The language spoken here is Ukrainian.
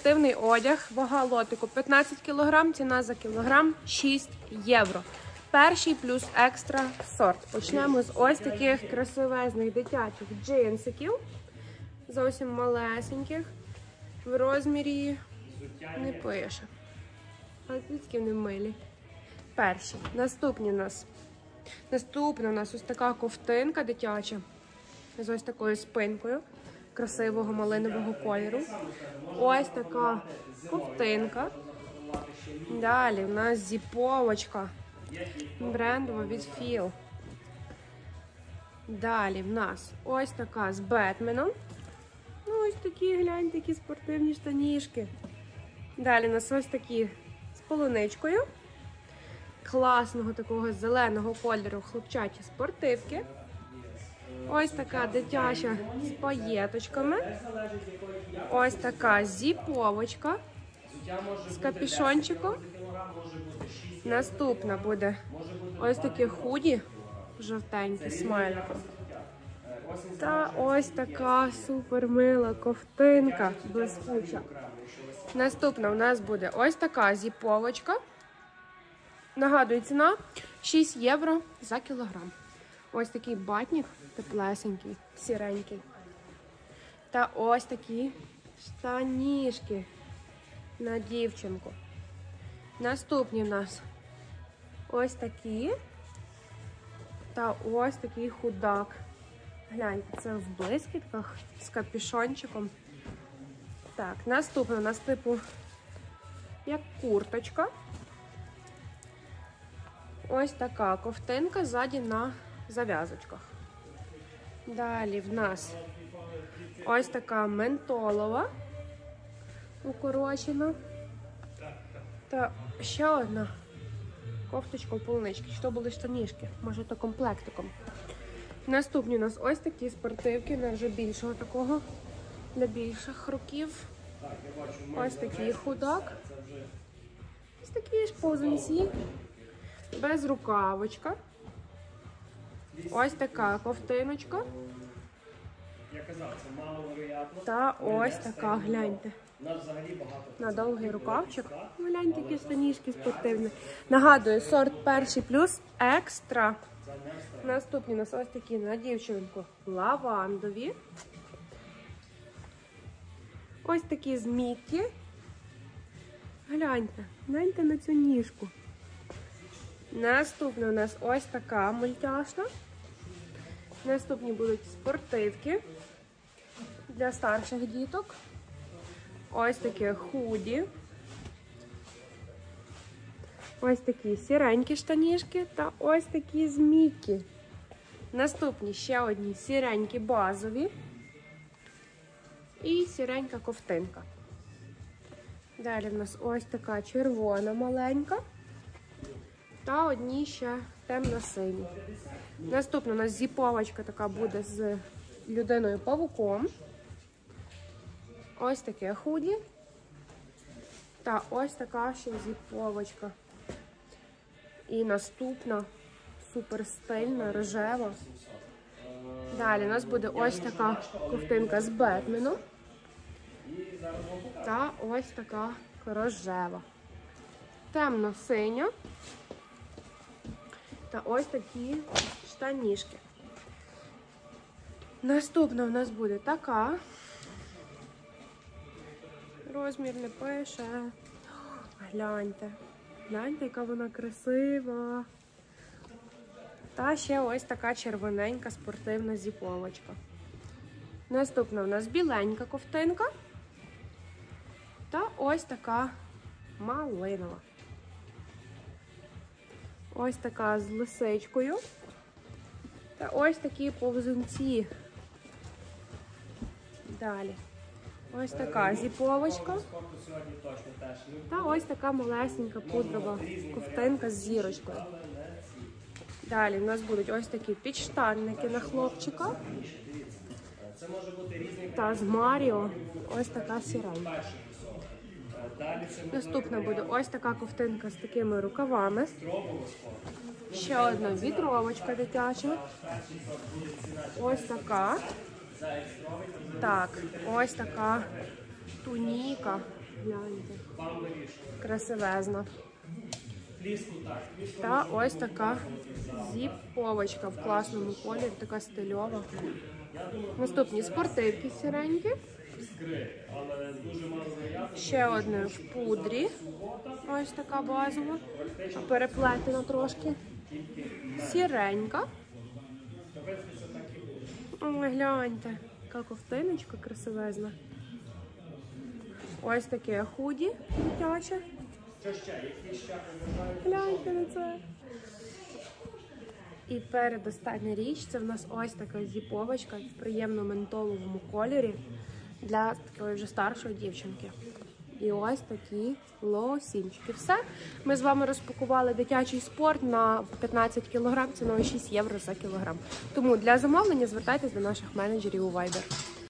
спортивний одяг, вага лотику 15 кг, ціна за кілограм 6 євро. Перший плюс екстра сорт. Почнемо з ось таких красивезних дитячих джинсиків. Зовсім малесеньких. В розмірі не пише. Але тільки вони милі. Перші. Наступні у нас. Наступна у нас ось така ковтинка дитяча. З ось такою спинкою красивого малинового кольору. Ось така ковтинка. Далі у нас зіповочка. Брендова від Філ. Далі в нас ось така з Бетменом. Ну, ось такі, гляньте, які спортивні штанішки. Далі у нас ось такі з полуничкою. Класного такого зеленого кольору хлопчачі спортивки. Ось така дитяча з паєточками. Ось така зіповочка з капішончиком. Наступна буде ось такі худі, жовтенькі смайликом. Та ось така супермила ковтинка блискуча. Наступна у нас буде ось така зіповочка. Нагадую, ціна 6 євро за кілограм. Ось такий батник теплесенький, сіренький. Та ось такі штанішки на дівчинку. Наступні в нас ось такі. Та ось такий худак. Гляньте, це в блискітках з капюшончиком. Так, наступне у нас типу як курточка. Ось така ковтинка ззаді на зав'язочках. Далі в нас ось така ментолова укорочена. Та ще одна кофточка у полунички. То були штанішки, може то комплектиком. Наступні у нас ось такі спортивки, на вже більшого такого, для більших років. Ось такий худак. Ось такі ж повзунці, без рукавочка. Ось така ковтиночка. Я казав, це маловероятно. Та ось така, гляньте. На довгий рукавчик. Гляньте, які штанішки спортивні. Нагадую, сорт перший плюс екстра. Наступні у нас ось такі на дівчинку лавандові. Ось такі змійки. Гляньте, гляньте на цю ніжку. Наступна у нас ось така мультяшна. Наступні будуть спортивки для старших діток. Ось таке худі. Ось такі сіренькі штанішки та ось такі змійки. Наступні ще одні сіренькі базові. І сіренька ковтинка. Далі в нас ось така червона маленька. Та одні ще темно-сині. Наступна у нас зіповочка така буде з людиною павуком. Ось таке худі. Та ось така ще зіповочка. І наступна супер стильна, рожева. Далі у нас буде ось така ковтинка з Бетменом. Та ось така рожева. Темно-синя. Та ось такі штанішки. Наступна у нас буде така. Розмір не пише. Гляньте. Гляньте, яка вона красива. Та ще ось така червоненька спортивна зіповочка. Наступна у нас біленька ковтинка. Та ось така малинова. Ось така з лисичкою. Та ось такі повзунці. Далі. Ось така зіповочка. Та ось така малесенька пудрова ковтинка з зірочкою. Далі у нас будуть ось такі підштанники на хлопчика. Та з Маріо ось така сіренька. перший кусок. Е, Далі це може Наступна буде ось така ковтинка з такими рукавами. Ще одна вітровочка дитяча. Ось така. Так, ось така туніка Гляньте. Красивезна. Та ось така зіповочка в класному кольорі, така стильова. Наступні спортивки сіренькі. Ще одне в пудрі. Ось така базова. Переплетена трошки. Сіренька. Ой, гляньте, яка ковтиночка красивезна. Ось таке худі дитяче. Гляньте на це. І передостання річ це в нас ось така зіповочка в приємно ментоловому кольорі для такої вже старшої дівчинки. І ось такі лосінчики. Все. Ми з вами розпакували дитячий спорт на 15 кг, ціною 6 євро за кілограм. Тому для замовлення звертайтесь до наших менеджерів у Viber.